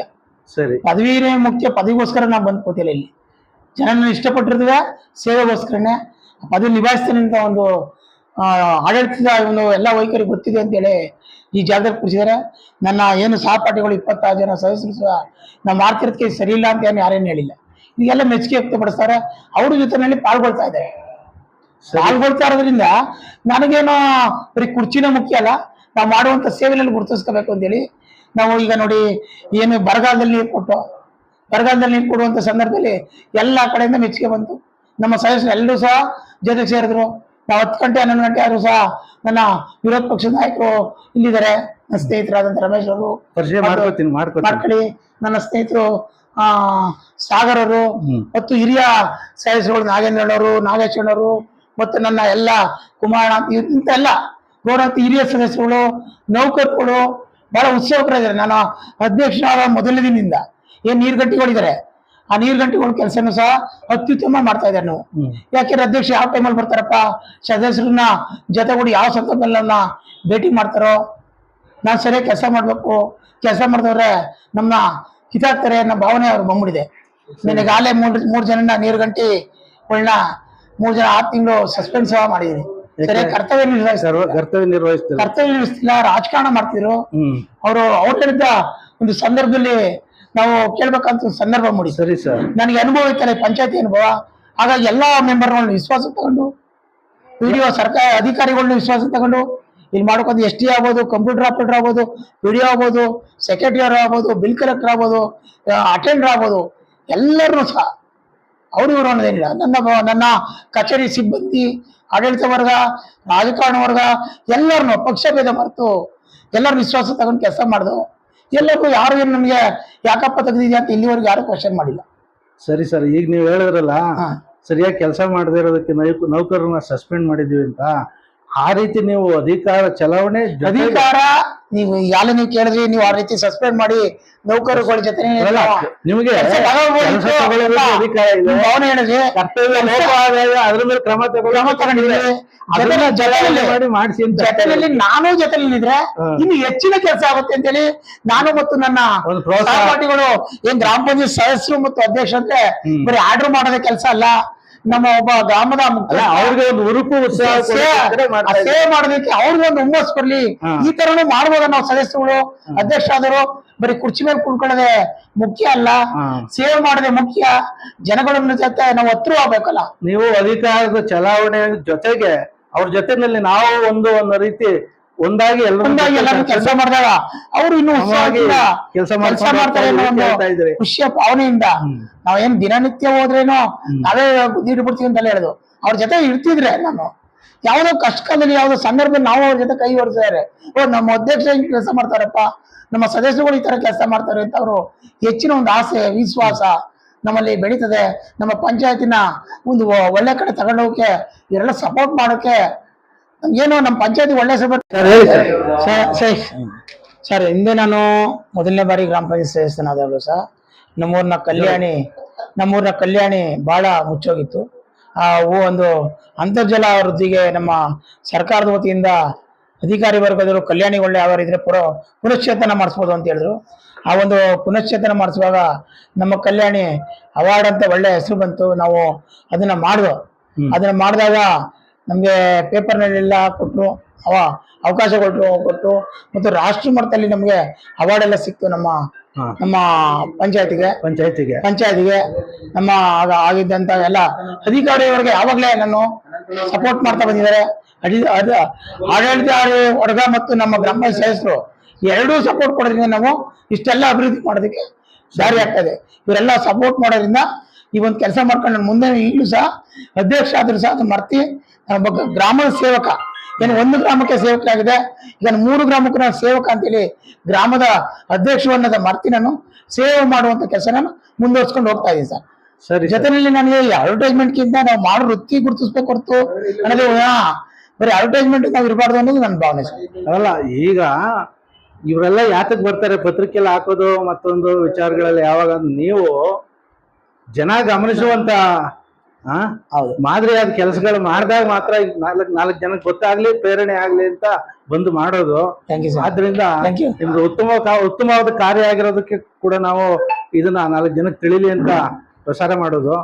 Speaker 2: ಸರಿ.
Speaker 3: ಪದವಿನೇ ಮುಖ್ಯ ಪದವಿಗೋಸ್ಕರ ನಾವು ಬಂದು ಕೂತಿಲ್ಲ ಇಲ್ಲಿ. ಜನನ ಇಷ್ಟಪಟ್ಟಿರ್ತದೆ ಸೇವೆಗೋಸ್ಕರನೇ. ಪದವಿ ನಿಭಾಯಿಸ್ತೀನಿ ಅಂತ ಒಂದು ಆಡಳಿತದ ಒಂದು ಎಲ್ಲ ವೈಖರಿ ಗೊತ್ತಿದೆ ಅಂತೇಳಿ ಈ ಜಾಗದಲ್ಲಿ ಕೂರಿಸಿದ್ದಾರೆ. ನನ್ನ ಏನು ಸಹಪಾಠಿಗಳು ಇಪ್ಪತ್ತಾರು ಜನ ಸದಸ್ಯರು ಸಹ ನಾವು ಮಾಡ್ತಿರೋದಕ್ಕೆ ಸರಿ ಇಲ್ಲ ಅಂತ ಏನು ಯಾರೇನು ಹೇಳಿಲ್ಲ. ಇದೆಲ್ಲ ಮೆಚ್ಚುಗೆ ವ್ಯಕ್ತಪಡಿಸ್ತಾರೆ. ಅವ್ರ ಜೊತೆನಲ್ಲಿ ಪಾಲ್ಗೊಳ್ತಾ ಇದ್ದಾರೆ. ಪಾಲ್ಗೊಳ್ತಾ ಇರೋದ್ರಿಂದ ನನಗೇನು ಬರೀ ಕುರ್ಚಿನೇ ಮುಖ್ಯ ಅಲ್ಲ ನಾವು ಮಾಡುವಂತ ಸೇವೆಯಲ್ಲಿ ಗುರುತಿಸ್ಕೋಬೇಕು ಅಂತೇಳಿ ನಾವು ಈಗ ನೋಡಿ ಏನು ಬರಗಾಲದಲ್ಲಿ ನೀರು ಕೊಟ್ಟು ಬರಗಾಲದಲ್ಲಿ ನೀರು ಕೊಡುವಂತ ಸಂದರ್ಭದಲ್ಲಿ ಎಲ್ಲ ಕಡೆಯಿಂದ ಮೆಚ್ಚುಗೆ ಬಂತು. ನಮ್ಮ ಸದಸ್ಯರು ಎಲ್ಲರೂ ಸಹ ಜೊತೆಗೆ ಸೇರಿದ್ರು. ನಾವು ಹತ್ತು ಗಂಟೆ ಹನ್ನೊಂದು ಗಂಟೆ ಆದ್ರೂ ಸಹ ನನ್ನ ವಿರೋಧ ಪಕ್ಷದ ನಾಯಕರು ಇಲ್ಲಿದ್ದಾರೆ. ನನ್ನ ಸ್ನೇಹಿತರಾದಂಥ ರಮೇಶ್ ಅವರು ಮಾಡ್ಕೊಳ್ಳಿ. ನನ್ನ ಸ್ನೇಹಿತರು ಆ ಸಾಗರ್ ಅವರು ಮತ್ತು ಹಿರಿಯ ಸದಸ್ಯರುಗಳು ನಾಗೇಂದ್ರಣ್ಣವರು ನಾಗೇಶ್ವರವರು ಮತ್ತು ನನ್ನ ಎಲ್ಲ ಕುಮಾರ ಇಂಥ ಎಲ್ಲ ಗೌರವ ಹಿರಿಯ ಸದಸ್ಯರುಗಳು ನೌಕರರುಗಳು ಬಹಳ ಉತ್ಸಾಹಕರಿದ್ದಾರೆ ನಾನು ಅಧ್ಯಕ್ಷರಾದ ಮೊದಲನೇ ದಿನದಿಂದ ಏನ್ ನೀರ್ಗಟ್ಟಿಗಳಿದ್ದಾರೆ ಆ ನೀರ್ಗಟ್ಟಿಗಳ ಕೆಲಸನೂ ಸಹ ಅತ್ಯುತ್ತಮ ಮಾಡ್ತಾ ಇದ್ದಾರೆ ನಾವು. ಯಾಕೆಂದ್ರೆ ಅಧ್ಯಕ್ಷ ಯಾವ ಟೈಮಲ್ಲಿ ಬರ್ತಾರಪ್ಪ? ಸದಸ್ಯರನ್ನ ಜೊತೆಗೂಡಿ ಯಾವ ಸಂದರ್ಭದಲ್ಲಿ ನನ್ನ ಭೇಟಿ ಮಾಡ್ತಾರೋ? ನಾನು ಸರಿಯಾಗಿ ಕೆಲಸ ಮಾಡಬೇಕು. ಕೆಲಸ ಮಾಡಿದವ್ರೆ ನಮ್ಮ ಕಿತಾಕ್ತಾರೆ ಅನ್ನೋ ಭಾವನೆ ಅವ್ರಿಗೆ ಬಂದ್ಬಿಡಿದೆ ನನಗೆ ಆಲೇ ಮೂರು ಮೂರು ಜನನ ನೀರು ಗಂಟಿ ಒಳ್ಳ ಮೂರ್ ಜನ ಆರು ತಿಂಗಳು ಸಸ್ಪೆಂಡ್ ಸಹ ಮಾಡಿದೀನಿ. ಸರಿಯಾಗಿ ಕರ್ತವ್ಯ ನಿರ್ವಹಿಸ್ತಾರೆ
Speaker 2: ಸರ್ವ ಕರ್ತವ್ಯ ನಿರ್ವಹಿಸ್ತಾರೆ
Speaker 3: ಕರ್ತವ್ಯ ನಿರ್ವಹಿಸ್ತಿಲ್ಲ ರಾಜಕಾರಣ ಮಾಡ್ತಿದ್ರು. ಅವರು ಅವ್ರ ಹೇಳಿದ ಒಂದು ಸಂದರ್ಭದಲ್ಲಿ ನಾವು ಕೇಳ್ಬೇಕಂತ ಸಂದರ್ಭ ಮೂಡಿ.
Speaker 2: ಸರಿ ಸರ್.
Speaker 3: ನನಗೆ ಅನುಭವ ಇತ್ತಲ್ಲ ಪಂಚಾಯತಿ ಅನುಭವ. ಹಾಗಾಗಿ ಎಲ್ಲಾ ಮೆಂಬರ್ಗಳನ್ನ ವಿಶ್ವಾಸ ತಗೊಂಡು ವಿಡಿಯೋ ಸರ್ಕಾರ ಅಧಿಕಾರಿಗಳನ್ನ ವಿಶ್ವಾಸ ತಗೊಂಡು ಇಲ್ಲಿ ಮಾಡ್ಕೊಂಡು ಎಸ್ ಟಿ ಆಗ್ಬೋದು ಕಂಪ್ಯೂಟರ್ ಆಪರೇಟರ್ ಆಗ್ಬೋದು ವಿಡಿಯೋ ಆಗ್ಬೋದು ಸೆಕ್ರೆಟರಿ ಆಗ್ಬೋದು ಬಿಲ್ ಕಲೆಕ್ಟರ್ ಆಗ್ಬೋದು ಅಟೆಂಡರ್ ಆಗ್ಬೋದು ಎಲ್ಲರೂ ಸಹ. ಅವರು ಇವರು ಅನ್ನೋದೇನಿಲ್ಲ. ನನ್ನ ನನ್ನ ಕಚೇರಿ ಸಿಬ್ಬಂದಿ ಆಡಳಿತ ವರ್ಗ ರಾಜಕಾರಣ ವರ್ಗ ಎಲ್ಲರನ್ನು ಪಕ್ಷಭೇದ ಮರೆತು ಎಲ್ಲರ ವಿಶ್ವಾಸ ತಗೊಂಡು ಕೆಲಸ ಮಾಡಿದ್ರು ಎಲ್ಲರಿಗೂ ಯಾರು ಏನು ನಮಗೆ ಯಾಕಪ್ಪ ತೆಗೆದಿದ್ಯಾ ಅಂತ ಇಲ್ಲಿವರೆಗೂ ಯಾರು ಕ್ವಶನ್ ಮಾಡಿಲ್ಲ.
Speaker 2: ಸರಿ ಸರ್ ಈಗ ನೀವು ಹೇಳಿದ್ರಲ್ಲ ಸರಿಯಾಗಿ ಕೆಲಸ ಮಾಡದೇ ಇರೋದಕ್ಕೆ ನೌಕರರನ್ನ ನೌಕರನ್ನ ಸಸ್ಪೆಂಡ್ ಮಾಡಿದೀವಿ ಅಂತ ಆ ರೀತಿ ನೀವು ಅಧಿಕಾರ ಚಲಾವಣೆ
Speaker 3: ಅಧಿಕಾರ ನೀವು ಯಾಲ ನೀವು ಕೇಳಿದ್ರಿ ನೀವು ಆ ರೀತಿ ಸಸ್ಪೆಂಡ್ ಮಾಡಿ ನೌಕರಗಳ ಜೊತೆ
Speaker 2: ನಿಮಗೆ
Speaker 3: ಭಾವನೆ ಹೇಳಿದ್ರಿ
Speaker 2: ಅದ್ರ ಮೇಲೆ ಕ್ರಮ ಅಂತ.
Speaker 3: ಜೊತೆಯಲ್ಲಿ ನಾನು ಜೊತೆಲಿದ್ರೆ
Speaker 2: ಹಾ.
Speaker 3: ಇನ್ನು ಹೆಚ್ಚಿನ ಕೆಲಸ ಆಗುತ್ತೆ ಅಂತೇಳಿ ನಾನು ಮತ್ತು ನನ್ನ ಪಾರ್ಟಿಗಳು ಏನ್ ಗ್ರಾಮ ಪಂಚಾಯತ್ ಸದಸ್ಯರು ಮತ್ತು ಅಧ್ಯಕ್ಷ ಅಂದ್ರೆ ಬರೀ ಆರ್ಡರ್ ಮಾಡೋದೇ ಕೆಲಸ ಅಲ್ಲ. ನಮ್ಮ ಒಬ್ಬ ಗ್ರಾಮದ
Speaker 2: ಅವ್ರಿಗೆ ಒಂದು ಉರುಪು.
Speaker 3: ಸೇವೆ ಮಾಡೋದಕ್ಕೆ ಅವ್ರಿಗೆ ಒಂದು ಹುಮ್ಮಸ್ ಬರ್ಲಿ ಈ ತರನು ಮಾಡ್ಬೋದ ನಾವು ಸದಸ್ಯಗಳು ಅಧ್ಯಕ್ಷ ಆದರು ಬರೀ ಕುರ್ಚಿ ಮೇಲೆ ಕುಳ್ಕೊಳ್ಳೋದೆ ಮುಖ್ಯ ಅಲ್ಲ. ಸೇವೆ ಮಾಡೋದೇ ಮುಖ್ಯ. ಜನಗಳ ಜೊತೆ ನಾವು ಹತ್ರ ಆಗ್ಬೇಕಲ್ಲ.
Speaker 2: ನೀವು ಅಧಿಕಾರದ ಚಲಾವಣೆ ಜೊತೆಗೆ ಅವ್ರ ಜೊತೆನಲ್ಲಿ ನಾವು ಒಂದು ಒಂದು ರೀತಿ ಒಂದಾಗಿ
Speaker 3: ಒಂದಾಗಿ ಎಲ್ಲರೂ ಕೆಲಸ ಮಾಡಿದಾಗ ಅವರು ಇನ್ನು ಉತ್ಸಾಹದಿಂದ
Speaker 2: ಕೆಲಸ
Speaker 3: ಮಾಡ್ತಾರೆ ಅನ್ನೋ. ಒಂದು ಖುಷಿಯ ಭಾವನೆಯಿಂದ ನಾವೇನ್ ದಿನನಿತ್ಯ ಹೋದ್ರೇನೋ ನಾವೇ ಗುದ್ದಿಟ್ಟು ಬಿಡ್ತೀವಿ ಅಂತಲೇ ಹೇಳುದು. ಅವ್ರ ಜೊತೆ ಇರ್ತಿದ್ರೆ ನಾನು. ಯಾವ್ದೋ ಕಷ್ಟಕಾಲದಲ್ಲಿ ಯಾವ್ದೋ ಸಂದರ್ಭದಲ್ಲಿ ನಾವು ಅವ್ರ ಜೊತೆ ಕೈ ಹೊರಿಸಿದ್ದಾರೆ ಓ ನಮ್ಮ ಅಧ್ಯಕ್ಷ ಹಿಂಗ್ ಕೆಲಸ ಮಾಡ್ತಾರಪ್ಪ ನಮ್ಮ ಸದಸ್ಯರುಗಳು ಈ ತರ ಕೆಲಸ ಮಾಡ್ತಾರೆ ಅಂತ ಅವರು ಹೆಚ್ಚಿನ ಒಂದು ಆಸೆ ವಿಶ್ವಾಸ ನಮ್ಮಲ್ಲಿ ಬೆಳೀತದೆ. ನಮ್ಮ ಪಂಚಾಯತಿನ ಒಂದು ಒಳ್ಳೆ ಕಡೆ ತಗೊಂಡೋಗಕ್ಕೆ ಇವರೆಲ್ಲ ಸಪೋರ್ಟ್ ಮಾಡೋಕೆ ನಮ್ಗೇನು ನಮ್ಮ ಪಂಚಾಯತಿ ಒಳ್ಳೆ ಸಭೆ
Speaker 2: ಸರ್ ಸರ್.
Speaker 3: ಹಿಂದೆ ನಾನು ಮೊದಲನೇ ಬಾರಿ ಗ್ರಾಮ ಪಂಚಾಯತ್ ಸದಸ್ಯನಾದಾಗಲೂ ಸರ್. ನಮ್ಮೂರಿನ ಕಲ್ಯಾಣಿ ನಮ್ಮೂರಿನ ಕಲ್ಯಾಣಿ ಬಹಳ ಮುಚ್ಚೋಗಿತ್ತು. ಆ ಒಂದು ಅಂತರ್ಜಲ ವೃದ್ಧಿಗೆ ನಮ್ಮ ಸರ್ಕಾರದ ವತಿಯಿಂದ ಅಧಿಕಾರಿ ವರ್ಗದವರು ಕಲ್ಯಾಣಿಗಳನ್ನ ಯಾವ ಇದ್ರೆ ಪುರ ಪುನಶ್ಚೇತನ ಮಾಡಿಸ್ಬೋದು ಅಂತ ಹೇಳಿದ್ರು. ಆ ಒಂದು ಪುನಶ್ಚೇತನ ಮಾಡಿಸುವಾಗ ನಮ್ಮ ಕಲ್ಯಾಣಿ ಅವಾರ್ಡ್ ಅಂತ ಒಳ್ಳೆ ಹೆಸರು ಬಂತು. ನಾವು ಅದನ್ನ ಮಾಡಿದ್ವು ಅದನ್ನ ಮಾಡಿದಾಗ ನಮಗೆ ಪೇಪರ್ನಲ್ಲೆಲ್ಲ ಕೊಟ್ಟರು ಅವ ಅವಕಾಶ ಕೊಟ್ಟರು ಕೊಟ್ಟರು ಮತ್ತು ರಾಷ್ಟ್ರ ಮಟ್ಟದಲ್ಲಿ ನಮಗೆ ಅವಾರ್ಡ್ ಎಲ್ಲ ಸಿಕ್ತು ನಮ್ಮ ನಮ್ಮ ಪಂಚಾಯತಿಗೆ.
Speaker 2: ಪಂಚಾಯತಿಗೆ.
Speaker 3: ಪಂಚಾಯತಿಗೆ. ನಮ್ಮ ಆಗ ಆಗಿದ್ದಂತ ಎಲ್ಲ ಅಧಿಕಾರಿಯವರಿಗೆ ಯಾವಾಗಲೇ ನಾನು ಸಪೋರ್ಟ್ ಮಾಡ್ತಾ ಬಂದಿದ್ದಾರೆ. ಅಡಿ ಅದು ಆಡಳಿತ ವರ್ಗ ಮತ್ತು ನಮ್ಮ ಗ್ರಾಮ ಸದಸ್ಯರು ಎರಡೂ ಸಪೋರ್ಟ್ ಕೊಡೋದ್ರಿಂದ ನಾವು ಇಷ್ಟೆಲ್ಲ ಅಭಿವೃದ್ಧಿ ಮಾಡೋದಕ್ಕೆ ದಾರಿ ಆಗ್ತದೆ ಇವರೆಲ್ಲ ಸಪೋರ್ಟ್ ಮಾಡೋದ್ರಿಂದ ಈ ಒಂದು ಕೆಲಸ ಮಾಡ್ಕೊಂಡು ನಾನು ಮುಂದೆ ಈಗಲೂ ಸಹ ಅಧ್ಯಕ್ಷ ಆದರೂ ಸಹ ಅದನ್ನ ಮರ್ತಿ ನಾನು ಒಬ್ಬ ಗ್ರಾಮದ ಸೇವಕ. ಏನು ಒಂದು ಗ್ರಾಮಕ್ಕೆ ಸೇವಕ ಆಗಿದೆ. ಈಗ ನಾನು ಮೂರು ಗ್ರಾಮಕ್ಕೂ ನಾನು ಸೇವಕ ಅಂತೇಳಿ ಗ್ರಾಮದ ಅಧ್ಯಕ್ಷವನ್ನದ ಮರ್ತಿ ನಾನು ಸೇವೆ ಮಾಡುವಂತ ಕೆಲಸ ನಾನು ಮುಂದುವರ್ಸ್ಕೊಂಡು ಹೋಗ್ತಾ ಇದ್ದೀನಿ ಸರ್.
Speaker 2: ಸರಿ.
Speaker 3: ಜೊತೆನಲ್ಲಿ ನನಗೆ ಅಡ್ವರ್ಟೈಸ್ಮೆಂಟ್ಗಿಂತ ನಾವು ಮಾಡೋ ವೃತ್ತಿ ಗುರುತಿಸ್ಬೇಕು ಹೊರತು ನನಗೆ ಬರೀ ಅಡ್ವರ್ಟೈಸ್ಮೆಂಟ್ ನಾವು ಇರಬಾರ್ದು ಅನ್ನೋದು ನನ್ನ ಭಾವನೆ ಸರ್.
Speaker 2: ಅಲ್ಲ ಈಗ ಇವರೆಲ್ಲ ಯಾತಕ್ಕೆ ಬರ್ತಾರೆ? ಪತ್ರಿಕೆಯಲ್ಲಿ ಹಾಕೋದು ಮತ್ತೊಂದು ವಿಚಾರಗಳಲ್ಲಿ ಯಾವಾಗ? ನೀವು ಜನ ಗಮನಿಸುವಂತ
Speaker 3: ಹೌದು.
Speaker 2: ಮಾದರಿಯಾದ ಕೆಲಸಗಳು ಮಾಡಿದಾಗ ಮಾತ್ರ ನಾಲ್ಕು ನಾಲ್ಕು ಜನಕ್ಕೆ ಗೊತ್ತಾಗ್ಲಿ ಪ್ರೇರಣೆ ಆಗ್ಲಿ ಅಂತ ಬಂದು ಮಾಡೋದು. ಆದ್ರಿಂದ ನಿಮ್ದು ಉತ್ತಮ ಉತ್ತಮವಾದ ಕಾರ್ಯ ಆಗಿರೋದಕ್ಕೆ ಕೂಡ ನಾವು ಇದನ್ನ ನಾಲ್ಕು ಜನಕ್ಕೆ ತಿಳಿಲಿ ಅಂತ ಪ್ರಸಾರ ಮಾಡೋದು.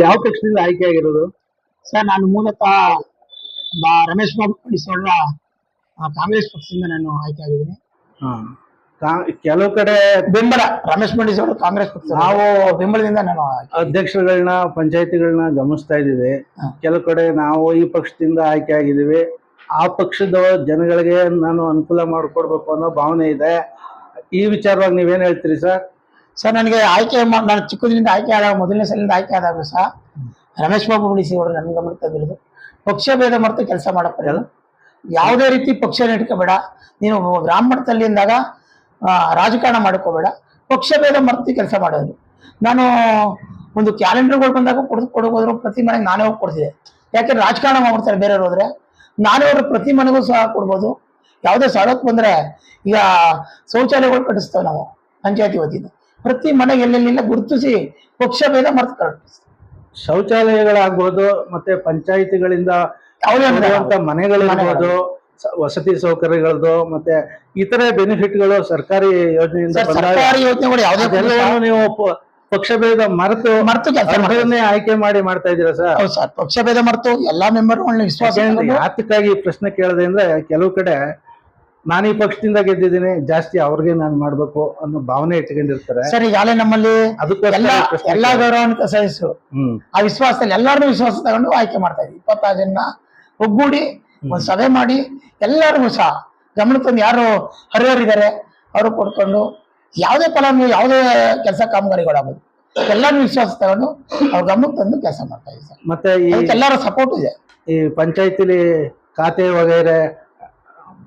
Speaker 2: ಯಾವ ಪಕ್ಷದಿಂದ ಆಯ್ಕೆ ಆಗಿರೋದು?
Speaker 3: ಸರ್ ನಾನು ಮೂಲತಃ ಬಾ- ರಮೇಶ್ ಬಾಬು ಪಡಿಸೋಳ ಕಾಂಗ್ರೆಸ್ ಪಕ್ಷದಿಂದ ನಾನು ಆಯ್ಕೆ ಆಗಿದ್ದೀನಿ.
Speaker 2: ಕೆಲವು ಕಡೆ
Speaker 3: ಬೆಂಬಲ ರಮೇಶ್ ಪಂಡಿಸೋಳು ಕಾಂಗ್ರೆಸ್ ಪಕ್ಷ ನಾವು ಬೆಂಬಲದಿಂದ ನಾನು
Speaker 2: ಅಧ್ಯಕ್ಷರುಗಳನ್ನ ಪಂಚಾಯತಿಗಳನ್ನ ಗಮನಿಸ್ತಾ
Speaker 3: ಇದ್ದೀವಿ.
Speaker 2: ಕೆಲವು ಕಡೆ ನಾವು ಈ ಪಕ್ಷದಿಂದ ಆಯ್ಕೆ ಆಗಿದ್ದೀವಿ. ಆ ಪಕ್ಷದ ಜನಗಳಿಗೆ ನಾನು ಅನುಕೂಲ ಮಾಡಿಕೊಡ್ಬೇಕು ಅನ್ನೋ ಭಾವನೆ ಇದೆ. ಈ ವಿಚಾರವಾಗಿ ನೀವೇನು ಹೇಳ್ತೀರಿ ಸರ್?
Speaker 3: ಸರ್ ನನಗೆ ಆಯ್ಕೆ ನಾನು ಚಿಕ್ಕದ್ರಿಂದ ಆಯ್ಕೆ ಆದಾಗ ಮೊದಲನೇ ಸಲಿಂದ ಆಯ್ಕೆ ಆದಾಗ ಸಹ ರಮೇಶ್ ಬಾಬು ಉಳಿಸಿ ಅವರು ನನ್ನ ಗಮನಕ್ಕೆ ತಂದಿರೋದು ಪಕ್ಷ ಭೇದ ಮಾಡ್ತಾ ಕೆಲಸ ಮಾಡಪ್ಪ ಯಾವುದೇ ರೀತಿ ಪಕ್ಷ ಇಟ್ಕೋಬೇಡ ನೀನು ಗ್ರಾಮ ಮಟ್ಟದಲ್ಲಿ ಅಂದಾಗ ರಾಜಕಾರಣ ಮಾಡ್ಕೋಬೇಡ ಪಕ್ಷ ಭೇದ ಮರೆತು ಕೆಲಸ ಮಾಡೋದು. ನಾನು ಒಂದು ಕ್ಯಾಲೆಂಡರ್ಗಳು ಬಂದಾಗ ಕೊಡ್ದು ಕೊಡೋಗೋದ್ರು ಪ್ರತಿ ಮನೆಗೆ ನಾನೇ ಹೋಗಿ ಕೊಡ್ತಿದ್ದೆ. ಯಾಕೆಂದ್ರೆ ರಾಜಕಾರಣ ಮಾಡ್ತಾರೆ ಬೇರೆಯವ್ರು ಹೋದ್ರೆ? ನಾನೇ ಅವ್ರ ಪ್ರತಿ ಮನೆಗೂ ಸಹ ಕೊಡ್ಬೋದು. ಯಾವುದೇ ಸವಲತ್ತು ಬಂದ್ರೆ ಈಗ ಶೌಚಾಲಯಗಳು ಕಟ್ಟಿಸ್ತೇವೆ ನಾವು ಪಂಚಾಯತಿ ವತಿಯಿಂದ. ಪ್ರತಿ ಮನೆಗೆ ಎಲ್ಲೆಲ್ಲಿಲ್ಲ ಗುರುತಿಸಿ ಪಕ್ಷ ಭೇದ ಮರ್ತು ಕಟ್ಟಿಸ್ತೇವೆ.
Speaker 2: ಶೌಚಾಲಯಗಳಾಗ್ಬೋದು ಮತ್ತೆ ಪಂಚಾಯಿತಿಗಳಿಂದ ಮನೆಗಳಿರ್ಬೋದು. ಸ- ವಸತಿ ಸೌಕರ್ಯಗಳದ್ದು ಮತ್ತೆ ಇತರೆ ಬೆನಿಫಿಟ್ಗಳು ಸರ್ಕಾರಿ ಯೋಜನೆಯಿಂದ
Speaker 3: ಸರ್, ಸರ್ಕಾರಿ ಯೋಜನೆಗಳು ಯಾವುದೇ
Speaker 2: ಅದೆಲ್ಲವನ್ನು ನೀವು ಪಕ್ಷಭೇದ ಮರೆತು
Speaker 3: ಮರೆತು
Speaker 2: ಆಯ್ಕೆ ಮಾಡಿ ಮಾಡ್ತಾ ಇದ್ದೀರಾ ಸರ್?
Speaker 3: ಸರ್ ಪಕ್ಷ ಭೇದ ಮರೆತು ಎಲ್ಲಾ ಮೆಂಬರ್ಗಳನ್ನ ವಿಶ್ವಾಸ
Speaker 2: ಯಾತಕ್ಕಾಗಿ ಪ್ರಶ್ನೆ ಕೇಳದೆ ಅಂದ್ರೆ ಕೆಲವು ಕಡೆ ನಾನು ಈ ಪಕ್ಷದಿಂದ ಗೆದ್ದಿದ್ದೀನಿ ಜಾಸ್ತಿ ಅವ್ರಿಗೆ ನಾನು ಮಾಡ್ಬೇಕು ಅನ್ನೋ ಭಾವನೆ ಇಟ್ಕೊಂಡಿರ್ತಾರೆ.
Speaker 3: ಸರ್ ಈಗಾಗಲೇ ನಮ್ಮಲ್ಲಿ
Speaker 2: ಅದಕ್ಕೋಸ್ಕರ
Speaker 3: ಎಲ್ಲಾ ಗೌರವಾನ್ವಿತ ಸದಸ್ಯರು ಆ ವಿಶ್ವಾಸದಲ್ಲಿ ಎಲ್ಲಾರನ್ನೂ ವಿಶ್ವಾಸ ತಗೊಂಡು ಆಯ್ಕೆ ಮಾಡ್ತಾ ಇದ್ದೀವಿ. ಇಪ್ಪತ್ತಾರು ಜನ ಒಗ್ಗೂಡಿ ಒಂದ್ ಸಭೆ ಮಾಡಿ ಎಲ್ಲರಿಗೂ ಸಹ ಗಮನ ತಂದು ಯಾರು ಹರಿಹರಿದ್ದಾರೆ ಅವರು ಕೊಡ್ಕೊಂಡು ಯಾವುದೇ ಫಲಾನು ಯಾವುದೇ ಕೆಲಸ ಕಾಮಗಾರಿಗಳಾಗೋದು ಎಲ್ಲರೂ ವಿಶ್ವಾಸ ತಗೊಂಡು ಅವ್ರ ಗಮನಕ್ಕೆ ತಂದು ಕೆಲಸ ಮಾಡ್ತಾ ಇದ್ದೀವಿ ಸರ್.
Speaker 2: ಮತ್ತೆ ಈ
Speaker 3: ಎಲ್ಲರ ಸಪೋರ್ಟ್ ಇದೆ.
Speaker 2: ಈ ಪಂಚಾಯತಿಲಿ ಖಾತೆ ವಗೈರೆ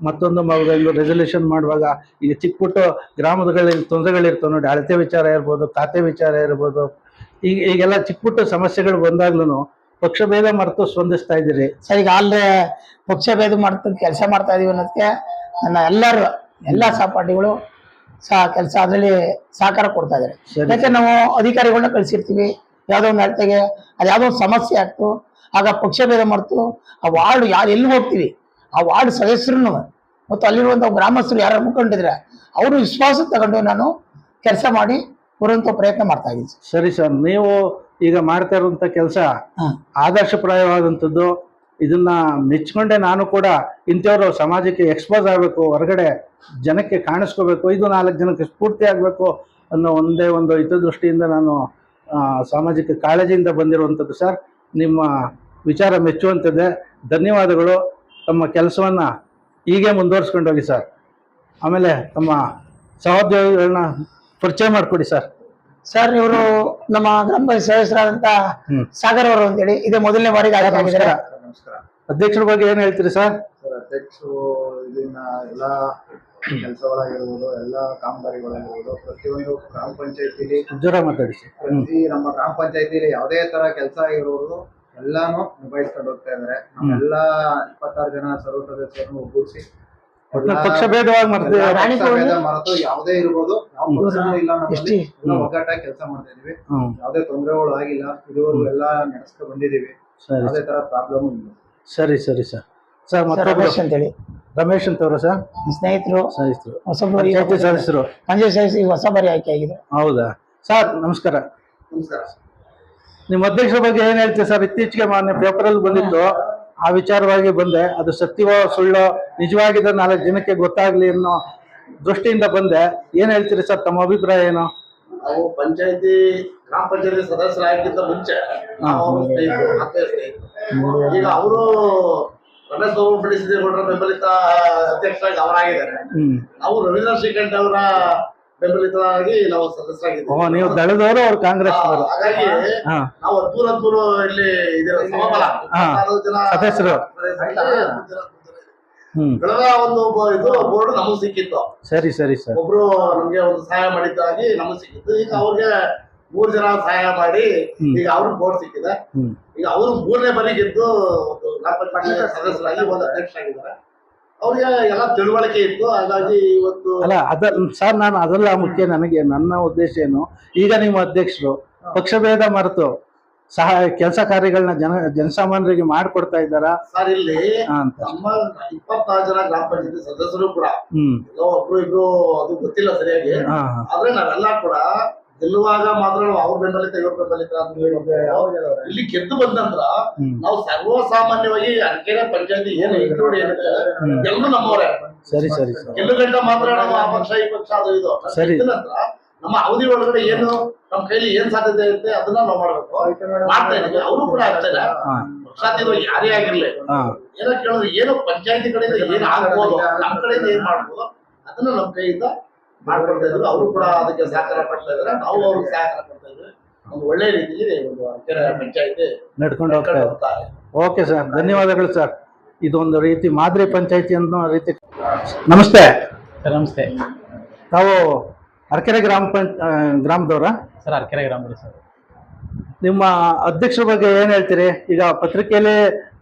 Speaker 2: ಮತ್ತೊಂದು ಮಗು ರೆಸಲ್ಯೂಷನ್ ಮಾಡುವಾಗ ಈಗ ಚಿಕ್ಕ ಪುಟ್ಟ ಗ್ರಾಮದಲ್ಲಿ ತೊಂದರೆಗಳಿರ್ತವೆ ನೋಡಿ ಅಳತೆ ವಿಚಾರ ಇರ್ಬೋದು ಖಾತೆ ವಿಚಾರ ಇರ್ಬೋದು. ಈಗ ಈಗೆಲ್ಲ ಚಿಕ್ಕ ಪುಟ್ಟ ಸಮಸ್ಯೆಗಳು ಬಂದಾಗ್ಲೂ ಪಕ್ಷ ಭೇದ ಮರೆತು ಸ್ಪಂದಿಸ್ತಾ ಇದ್ದೀರಿ.
Speaker 3: ಸರ್ ಈಗ ಅಲ್ಲೇ ಪಕ್ಷ ಭೇದ ಮಾಡ್ತಾ ಕೆಲಸ ಮಾಡ್ತಾ ಇದೀವಿ ಅನ್ನೋದಕ್ಕೆ ನನ್ನ ಎಲ್ಲರೂ ಎಲ್ಲ ಸಹಪಾಠಿಗಳು ಸಹ ಕೆಲಸ ಅದರಲ್ಲಿ ಸಹಕಾರ ಕೊಡ್ತಾ ಇದ್ದಾರೆ. ಯಾಕೆ ನಾವು ಅಧಿಕಾರಿಗಳನ್ನ ಕಳಿಸಿರ್ತೀವಿ. ಯಾವುದೋ ಒಂದು ಅಳತೆಗೆ ಅದು ಯಾವುದೋ ಒಂದು ಸಮಸ್ಯೆ ಆಗ್ತು. ಆಗ ಪಕ್ಷ ಭೇದ ಮರೆತು ಆ ವಾರ್ಡ್ ಯಾರು ಎಲ್ಲಿ ಹೋಗ್ತೀವಿ? ಆ ವಾರ್ಡ್ ಸದಸ್ಯರನ್ನು ಮತ್ತು ಅಲ್ಲಿರುವಂಥ ಗ್ರಾಮಸ್ಥರು ಯಾರು ಮುಖಂಡಿದ್ರೆ ಅವರು ವಿಶ್ವಾಸ ತಗೊಂಡು ನಾನು ಕೆಲಸ ಮಾಡಿ ಬರುವಂಥ ಪ್ರಯತ್ನ ಮಾಡ್ತಾ ಇದ್ದೀನಿ ಸರಿ
Speaker 2: ಸರ್ ನೀವು ಈಗ ಮಾಡ್ತಾ ಇರುವಂತ ಕೆಲಸ. ಆದರ್ಶಪ್ರಾಯವಾದಂಥದ್ದು ಇದನ್ನ ಮೆಚ್ಕೊಂಡೆ ನಾನು ಕೂಡ ಇಂಥವ್ರು ಸಮಾಜಕ್ಕೆ ಎಕ್ಸ್ಪೋಸ್ ಆಗಬೇಕು ಹೊರಗಡೆ ಜನಕ್ಕೆ ಕಾಣಿಸ್ಕೋಬೇಕು ಇದು ನಾಲ್ಕು ಜನಕ್ಕೆ ಸ್ಫೂರ್ತಿ ಆಗಬೇಕು ಅನ್ನೋ ಒಂದೇ ಒಂದು ಹಿತದೃಷ್ಟಿಯಿಂದ ನಾನು ಸಾಮಾಜಿಕ ಕಾಳಜಿಯಿಂದ ಬಂದಿರುವಂಥದ್ದು ಸರ್ ನಿಮ್ಮ ವಿಚಾರ ಮೆಚ್ಚುವಂಥದ್ದೆ ಧನ್ಯವಾದಗಳು. ತಮ್ಮ ಕೆಲಸವನ್ನ ಹೀಗೆ ಮುಂದುವರಿಸ್ಕೊಂಡೋಗಿ ಸರ್. ಆಮೇಲೆ ತಮ್ಮ ಸಹೋದ್ಯೋಗಿಗಳನ್ನ ಪರಿಚಯ ಮಾಡಿಕೊಡಿ ಸರ್.
Speaker 3: ಸರ್ ಇವರು ನಮ್ಮ ಗ್ರಾಮ ಪಂಚಾಯತ್ ಸದಸ್ಯರಾದಂತ. ಸಾಗರ್ ಅವರು ಅಂತೇಳಿ ಇದೇ ಮೊದಲನೇ ಬಾರಿಗೆ ಆಯ್ಕೆ ಆಗಿದ್ದಾರೆ.
Speaker 2: ನಮಸ್ಕಾರ. ಅಧ್ಯಕ್ಷರ ಬಗ್ಗೆ ಏನ್ ಹೇಳ್ತೀರಿ ಸರ್?
Speaker 4: ಸರ್ ಅಧ್ಯಕ್ಷರು ಇಲ್ಲಿನ ಎಲ್ಲ ಕೆಲಸಗಳಾಗಿರ್ಬೋದು ಎಲ್ಲ ಕಾಮಗಾರಿಗಳಾಗಿರ್ಬೋದು ಪ್ರತಿಯೊಂದು ಗ್ರಾಮ ಪಂಚಾಯತಿಲಿ
Speaker 2: ಜ್ವರ ಮಾತಾಡಿ ಸರ್
Speaker 4: ಪ್ರತಿ ನಮ್ಮ ಗ್ರಾಮ ಪಂಚಾಯತಿಲಿ ಯಾವುದೇ ತರ ಕೆಲಸ ಆಗಿರೋದು ಎಲ್ಲಾನು ನಿಭಾಯಿಸ್ಕೊಂಡು ಹೋಗ್ತಾ ಇದಾರೆ ನಮ್ಮೆಲ್ಲ ಇಪ್ಪತ್ತಾರು ಜನ ಸರ್ವ ಸದಸ್ಯರನ್ನು ಒಗ್ಗೂಡಿಸಿ
Speaker 2: ಪಕ್ಷ ಭೇದವಾಗಿ ಮಾಡ್ತೀವಿ
Speaker 4: ಯಾವುದೇ ಇರ್ಬೋದು ಇಲ್ಲ? ಒಗ್ಗಟ್ಟಾಗಿ ಕೆಲಸ ಮಾಡ್ತಾ ಇದೀವಿ. ಯಾವುದೇ ತೊಂದರೆಗಳು ಆಗಿಲ್ಲ ಇದುವರೆಗೂ ಎಲ್ಲ ನಡೆಸ್ಕೊಂಡು ಬಂದಿದೀವಿ.
Speaker 2: ಸರಿ
Speaker 4: ಯಾವುದೇ ತರ ಪ್ರಾಬ್ಲಮ್ ಇಲ್ಲ.
Speaker 2: ಸರಿ ಸರಿ ಸರ್. ಸರ್ ಮತ್ತೆ
Speaker 3: ರಮೇಶ್ ಅಂತೇಳಿ.
Speaker 2: ರಮೇಶ್ ಅಂತವ್ರ ಸರ್?
Speaker 3: ಸ್ನೇಹಿತರು
Speaker 2: ಸದಸ್ಯರು
Speaker 3: ಹೊಸ ಬಾರಿ
Speaker 2: ಪಂಚಾಯತಿ ಸದಸ್ಯರು.
Speaker 3: ಪಂಚಾಯತ್ ಸದಸ್ಯ ಈಗ ಹೊಸ ಬಾರಿ ಆಯ್ಕೆ ಆಗಿದೆ.
Speaker 2: ಹೌದಾ? ಸರ್ ನಮಸ್ಕಾರ.
Speaker 4: ನಮಸ್ಕಾರ.
Speaker 2: ನಿಮ್ಮ ಅಧ್ಯಕ್ಷರ ಬಗ್ಗೆ ಏನ್ ಹೇಳ್ತೀವಿ ಸರ್? ಇತ್ತೀಚೆಗೆ ಮಾನ್ಯ ಪೇಪರ್ ಅಲ್ಲಿ ಬಂದಿತ್ತು. ಆ ವಿಚಾರವಾಗಿ ಬಂದೆ ಅದು ಸತ್ಯವೋ ಸುಳ್ಳು ನಿಜವಾಗಿದ್ದ ನಾಲ್ಕು ಜನಕ್ಕೆ ಗೊತ್ತಾಗ್ಲಿ ಅನ್ನೋ ದೃಷ್ಟಿಯಿಂದ ಬಂದೆ. ಏನ್ ಹೇಳ್ತೀರಿ ಸರ್ ತಮ್ಮ ಅಭಿಪ್ರಾಯ ಏನು?
Speaker 5: ನಾವು ಪಂಚಾಯತಿ ಗ್ರಾಮ ಪಂಚಾಯತಿ ಸದಸ್ಯರಾಗಿದ್ದ ಮುಂಚೆ ನಾವು ಅವ್ರ ಸ್ನೇಹಿತರು ಆತ್ಮೀಯ ಸ್ನೇಹಿತರು. ಈಗ ಅವರು ರಮೇಶ್ ಬಾಬು ಬೆಂಬಲಿತ ಅಧ್ಯಕ್ಷರಾಗಿ ಅವರಾಗಿದ್ದಾರೆ.
Speaker 2: ಅವರು
Speaker 5: ನಾವು ರವೀಂದ್ರ ಶ್ರೀಕಂಠ್ ಅವರ ಬೆಂಬಲಿತರಾಗಿ ನಾವು ಸದಸ್ಯರಾಗಿದ್ದೀವಿ.
Speaker 2: ಓ ನೀವು ದಳದವರು ಅವ್ರು ಕಾಂಗ್ರೆಸ್
Speaker 5: ಹಾಗಾಗಿ
Speaker 2: ಹಾ.
Speaker 5: ನಾವು ಹದ್ಮೂರು ಹದ್ಮೂರು ಇಲ್ಲಿ ಇದರ ಸಮಬಲ.
Speaker 2: ಹಾ.
Speaker 5: ಇಪ್ಪತ್ತಾರು ಜನ
Speaker 2: ಸದಸ್ಯರು. ಹ್ಮ್.
Speaker 5: ಒಂದು ಬ- ಇದು ಬೋರ್ಡ್ ನಮಗ್ ಸಿಕ್ಕಿತ್ತು.
Speaker 2: ಸರಿ ಸರಿ ಸರ್.
Speaker 5: ಒಬ್ರು ನಮ್ಗೆ ಒಂದು ಸಹಾಯ ಮಾಡಿದ್ದಾಗಿ ನಮಗ್ ಸಿಕ್ಕಿತ್ತು. ಈಗ ಅವ್ರಿಗೆ ಮೂರ್ ಜನ ಸಹಾಯ ಮಾಡಿ
Speaker 2: ಹ್ಮ್.
Speaker 5: ಈಗ ಅವ್ರಿಗೆ ಬೋರ್ಡ್ ಸಿಕ್ಕಿದೆ.
Speaker 2: ಹ್ಮ್.
Speaker 5: ಈಗ ಅವರು ಮೂರನೇ ಬಾರಿ ಗೆದ್ದು ಒಂದು ಗ್ರಾಮ ಪಂಚಾಯತ್ ಸದಸ್ಯರಾಗಿ ಒಂದು ಅಧ್ಯಕ್ಷರಾಗಿದ್ದಾರೆ. ಅವ್ರಿಗೆ ಎಲ್ಲ ತಿಳುವಳಿಕೆ ಇತ್ತು ಹಾಗಾಗಿ ಇವತ್ತು
Speaker 2: ಅಲ್ಲ ಅದ ಸರ್ ನಾನು ಅದೆಲ್ಲ ಮುಖ್ಯ ನನಗೆ ನನ್ನ ಉದ್ದೇಶ ಏನು? ಈಗ ನಿಮ್ಮ ಅಧ್ಯಕ್ಷರು ಪಕ್ಷಭೇದ ಮರೆತು ಸಹ ಕೆಲಸ ಕಾರ್ಯಗಳನ್ನ ಜನ ಜನಸಾಮಾನ್ಯರಿಗೆ ಮಾಡಿಕೊಡ್ತಾ ಇದ್ದಾರಾ?
Speaker 5: ಸರ್ ಇಲ್ಲಿ
Speaker 2: ಅಂತ.
Speaker 5: ನಮ್ಮ ಇಪ್ಪತ್ತಾರು ಜನ ಗ್ರಾಮ ಪಂಚಾಯತಿ ಸದಸ್ಯರು ಕೂಡ. ಒಬ್ರು ಇಬ್ರು ಅದು ಗೊತ್ತಿಲ್ಲ ಸರಿಯಾಗಿ. ಆದ್ರೆ ನಾವೆಲ್ಲ ಕೂಡ ಗೆಲ್ಲುವಾಗ ಮಾತ್ರ ನಾವು ಅವ್ರ ಬೆಂಬಲಿತ ಇವ್ರ ಬೆಂಬಲಿತ ಅಂತ. ಇಲ್ಲಿ ಗೆದ್ದು ಬಂದ ನಂತರ
Speaker 2: ಹ್ಮ್.
Speaker 5: ನಾವು ಸರ್ವಸಾಮಾನ್ಯವಾಗಿ ಅರಕೆರೆ ಪಂಚಾಯತಿ ಏನು ಇನ್ಕ್ಲೂಡ್ ಏನಿದೆ ಎಲ್ಲರೂ ನಮ್ಮವರೇ.
Speaker 2: ಸರಿ ಸರಿ ಗೆಲ್ಲುಗಂಟ
Speaker 5: ಗೆಲ್ಲು ಗಂಟ ಮಾತ್ರ ನಾವು ಆ ಪಕ್ಷ ಈ ಪಕ್ಷ ಅದು ಇದು.
Speaker 2: ಸರಿ.
Speaker 5: ನಂತರ ನಮ್ಮ ಅವಧಿ ಒಳಗಡೆ ಏನು ನಮ್ಮ ಕೈಲಿ ಏನ್ ಸಾಧ್ಯತೆ ಇರುತ್ತೆ ಅದನ್ನ ನಾವು ಮಾಡ್ಬೇಕು. ಮಾಡ್ತಾ ಇದ್ದೀವಿ. ಅವರು ಕೂಡ ಆಗ್ತಾ
Speaker 2: ಇಲ್ಲ
Speaker 5: ಪಕ್ಷಾತೀತವಾಗಿ ಯಾರೇ ಆಗಿರ್ಲಿ. ಏನೋ ಕೇಳಿದ್ರೆ ಏನು ಪಂಚಾಯತಿ ಕಡೆಯಿಂದ ಏನ್ ಆಗ್ಬೋದು ನಮ್ಮ ಕಡೆಯಿಂದ ಏನ್ ಮಾಡ್ಬೋದು ಅದನ್ನ ನಮ್ಮ ಕೈಯಿಂದ ಮಾಡ್ಕೊಳ್ತಾ ಇದ್ರು ಅವರು ಕೂಡ ಅದಕ್ಕೆ ಸಹಕಾರ ಕೊಡ್ತಾ ಇದ್ರೆ ನಾವು ಅವ್ರಿಗೆ ಸಹಕಾರ ಕೊಡ್ತಾ ಇದ್ವಿ ಒಂದು ಒಳ್ಳೆ ರೀತಿಯಲ್ಲಿ ಒಂದು ಕೆರೆ ಪಂಚಾಯತಿ
Speaker 2: ನಡ್ಕೊಂಡು ಹೋಗ್ತಾ ಇದೆ. ಓಕೆ ಸರ್ ಧನ್ಯವಾದಗಳು ಸರ್. ಇದೊಂದು ರೀತಿ ಮಾದರಿ ಪಂಚಾಯತಿ ಅನ್ನೋ ರೀತಿ. ನಮಸ್ತೆ.
Speaker 6: ಸರ್ ನಮಸ್ತೆ.
Speaker 2: ತಾವು ಅರಕೆರೆ ಗ್ರಾಮ ಪಂಚ ಗ್ರಾಮದವರ?
Speaker 6: ಸರ್ ಅರ್ಕೆರೆ ಗ್ರಾಮದ ಸರ್.
Speaker 2: ನಿಮ್ಮ ಅಧ್ಯಕ್ಷರ ಬಗ್ಗೆ ಏನು ಹೇಳ್ತೀರಿ? ಈಗ ಪತ್ರಿಕೆಯಲ್ಲಿ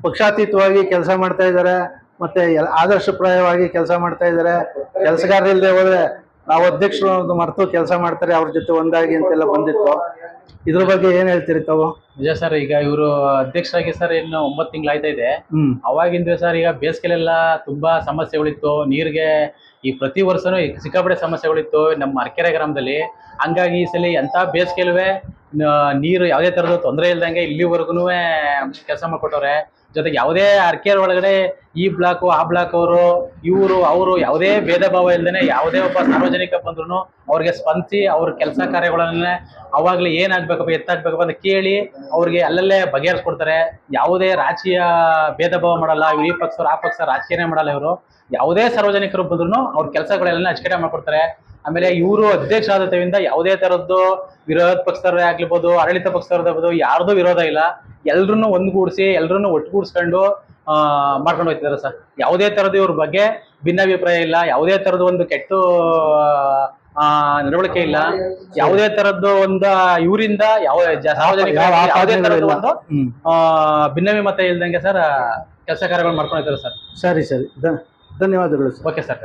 Speaker 2: ಪಕ್ಷಾತೀತವಾಗಿ ಕೆಲಸ ಮಾಡ್ತಾ ಇದ್ದಾರೆ ಮತ್ತೆ ಆದರ್ಶಪ್ರಾಯವಾಗಿ ಕೆಲಸ ಮಾಡ್ತಾ ಇದ್ದಾರೆ. ಕೆಲಸಗಾರರಿಲ್ಲದೆ ಹೋದ್ರೆ ನಾವು ಅಧ್ಯಕ್ಷರು ಮರೆತು ಕೆಲಸ ಮಾಡ್ತಾರೆ ಅವ್ರ ಜೊತೆ ಒಂದಾಗಿ ಅಂತೆಲ್ಲ ಬಂದಿತ್ತು. ಇದ್ರ ಬಗ್ಗೆ ಏನ್ ಹೇಳ್ತೀರಿ ತಾವು?
Speaker 6: ನಿಜ ಸರ್ ಈಗ ಇವರು ಅಧ್ಯಕ್ಷರಾಗಿ ಸರ್ ಇನ್ನು ಒಂಬತ್ತು ತಿಂಗಳು ಆಯ್ತಾ ಇದೆ. ಅವಾಗಿಂದ ಸರ್ ಈಗ ಬೇಸಿಗೆಲೆಲ್ಲ ತುಂಬಾ ಸಮಸ್ಯೆಗಳಿತ್ತು. ನೀರಿಗೆ ಈ ಪ್ರತಿ ವರ್ಷನೂ ಸಿಕ್ಕಾಪಟ್ಟೆ ಸಮಸ್ಯೆಗಳಿತ್ತು ನಮ್ಮ ಅರ್ಕೆರೆ ಗ್ರಾಮದಲ್ಲಿ. ಹಂಗಾಗಿ ಈ ಸಲ ಎಂತ ಬೇಸಿಗೆಲುವೆ ನೀರು ಯಾವುದೇ ತರದ ತೊಂದರೆ ಇಲ್ದಂಗೆ ಇಲ್ಲಿವರೆಗೂ ಕೆಲಸ ಮಾಡಿಕೊಟ್ಟವ್ರೆ. ಜೊತೆಗೆ ಯಾವುದೇ ಅರಕೆರೆ ಒಳಗಡೆ ಈ ಬ್ಲಾಕು, ಆ ಬ್ಲಾಕ್ ಅವರು, ಇವರು, ಅವರು ಯಾವುದೇ ಭೇದ ಭಾವ ಇಲ್ದೇನೆ ಯಾವುದೇ ಒಬ್ಬ ಸಾರ್ವಜನಿಕ ಬಂದ್ರು ಅವ್ರಿಗೆ ಸ್ಪಂದಿಸಿ ಅವ್ರ ಕೆಲಸ ಕಾರ್ಯಗಳನ್ನೇ ಅವಾಗಲೇ ಏನಾಗ್ಬೇಕಪ್ಪ, ಎತ್ತಾಗ್ಬೇಕಪ್ಪ ಅಂತ ಕೇಳಿ ಅವ್ರಿಗೆ ಅಲ್ಲಲ್ಲೇ ಬಗೆಹರಿಸ್ಕೊಡ್ತಾರೆ. ಯಾವುದೇ ರಾಜಕೀಯ ಭೇದ ಭಾವ ಮಾಡಲ್ಲ ಈ ಪಕ್ಷ ಆ ಪಕ್ಷ ರಾಜಕೀಯನೇ ಮಾಡಲ್ಲ ಇವರು. ಯಾವುದೇ ಸಾರ್ವಜನಿಕರು ಬಂದ್ರು ಅವ್ರ ಕೆಲಸಗಳೆಲ್ಲ ಅಚ್ಚುಕಟ್ಟೆ ಮಾಡ್ಕೊಡ್ತಾರೆ. ಆಮೇಲೆ ಇವರು ಅಧ್ಯಕ್ಷ ಆದದಿಂದ ಯಾವುದೇ ತರದ್ದು ವಿರೋಧ ಪಕ್ಷದವರೇ ಆಗ್ಲಿಬಹುದು ಆಡಳಿತ ಪಕ್ಷದವ್ರದ್ದು ಯಾರ್ದು ವಿರೋಧ ಇಲ್ಲ. ಎಲ್ರನ್ನೂ ಒಂದ್ಗೂಡಿಸಿ ಎಲ್ರನ್ನೂ ಒಟ್ಟುಗೂಡಿಸ್ಕೊಂಡು ಆ ಮಾಡ್ಕೊಂಡು ಹೋಗ್ತಿದ್ದಾರೆ ಸರ್. ಯಾವುದೇ ತರದ ಇವ್ರ ಬಗ್ಗೆ ಭಿನ್ನಾಭಿಪ್ರಾಯ ಇಲ್ಲ ಯಾವುದೇ ತರದ ಒಂದು ಕೆಟ್ಟ ಆ, ನಡವಳಿಕೆ ಇಲ್ಲ. ಯಾವುದೇ ತರದ್ದು ಒಂದು ಇವರಿಂದ ಯಾವ ಸಾರ್ವಜನಿಕ
Speaker 2: ಯಾವ
Speaker 6: ಯಾವುದೇ ತರದ್ದು
Speaker 2: ಆಪಾದನೆಗಳಿಲ್ಲ.
Speaker 6: ಒಂದು ಭಿನ್ನವಿಮತ ಇಲ್ದಂಗೆ ಸರ್ ಕೆಲಸ ಕಾರ್ಯಗಳು ಮಾಡ್ಕೊಂಡಿದ್ದಾರೆ ಸರ್.
Speaker 2: ಸರಿ ಸರಿ. ಧನ್ಯವಾದಗಳು
Speaker 6: ಓಕೆ ಸರ್.